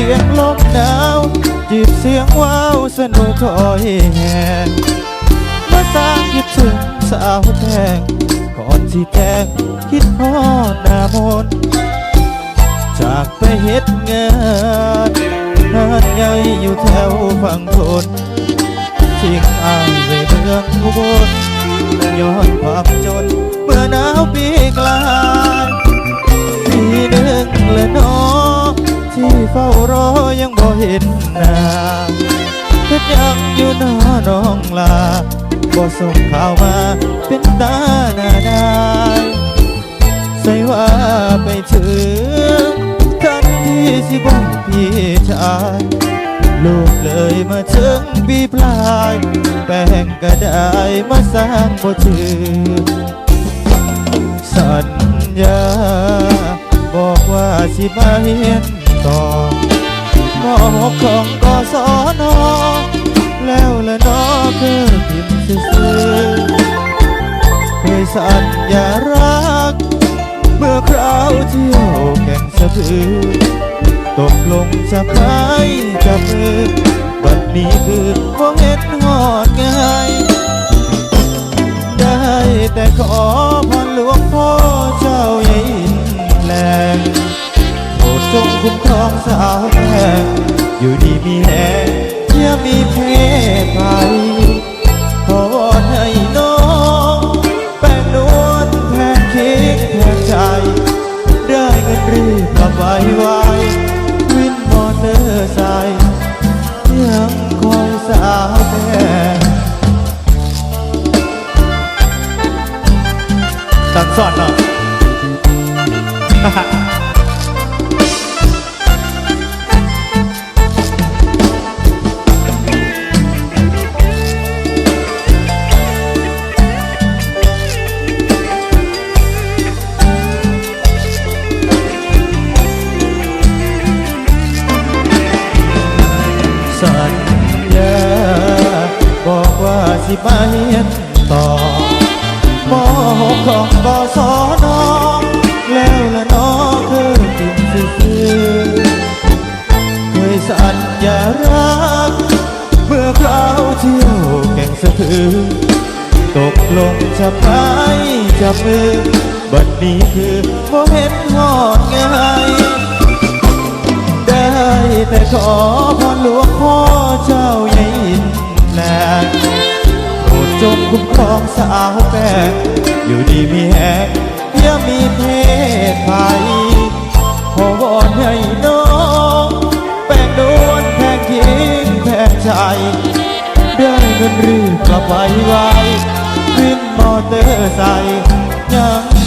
สียงลมหนาวจีบเสียงว้าวสนุกคอยแห่มาสร้างคิดถึงสาวแทงก่อนที่แทงคิดพอดหน้ามนจากไปเฮ็ดงานงานใหญ่อยู่แถวฝั่งทนทิ้งอายไว้ เฝ้ารอยังบ่เห็นหน้าเพ็ดยังอยู่หน้าน้องลาบ่ส่งข่าวมาเป็นตาหน้าได้ใส่ว่าไปถึงทันทีสิบอกพี่ชายลูกเลยมาถึงปีปลาย แป้งก็ได้มาสร้างบ่ชื่อสัญญา บอกว่าสิมาเฮียน ต่อมอหกของกศนแล้วละนอคือพิมพ์ซื่อเคยสัญญารัก เมื่อคราวเที่ยวแข่งสะพือตกลงจะไปจับมือบัดนี้คือบ่เห็นหอดง่าย ได้แต่ขอ คุ้มครองสาวแพงอยู่ดีมีแหงอย่ามีเพศภัยขอวอนให้น้องแป้งนวลแทนคิดแทนใจ ได้เงินรีบกลับไวไววินมอเตอร์ไซค์ยังคอยสาวแพงสั่งสอนเนาะ สิมาเฮียนต่อมอหกของกศนแล้วละน้อคือจริงซื่อเคยสัญญารัก เมื่อคราวเที่ยวแก่งสะพือ ตกลงจะไปจับมือบัดนี้คือบ่เห็นหอดง่ายได้แต่ขอพรหลวงพ่อเจ้าใหญ่อินแลนโปรดจง คุ้มครองสาวแป้งอยู่ดีมีแหงอย่ามีเพศภัยขอวอนให้น้องแปลงโดนแพงทิ้งแพงใจได้เงินรีบกลับไปไววินมอเตอร์ไซค์ยัง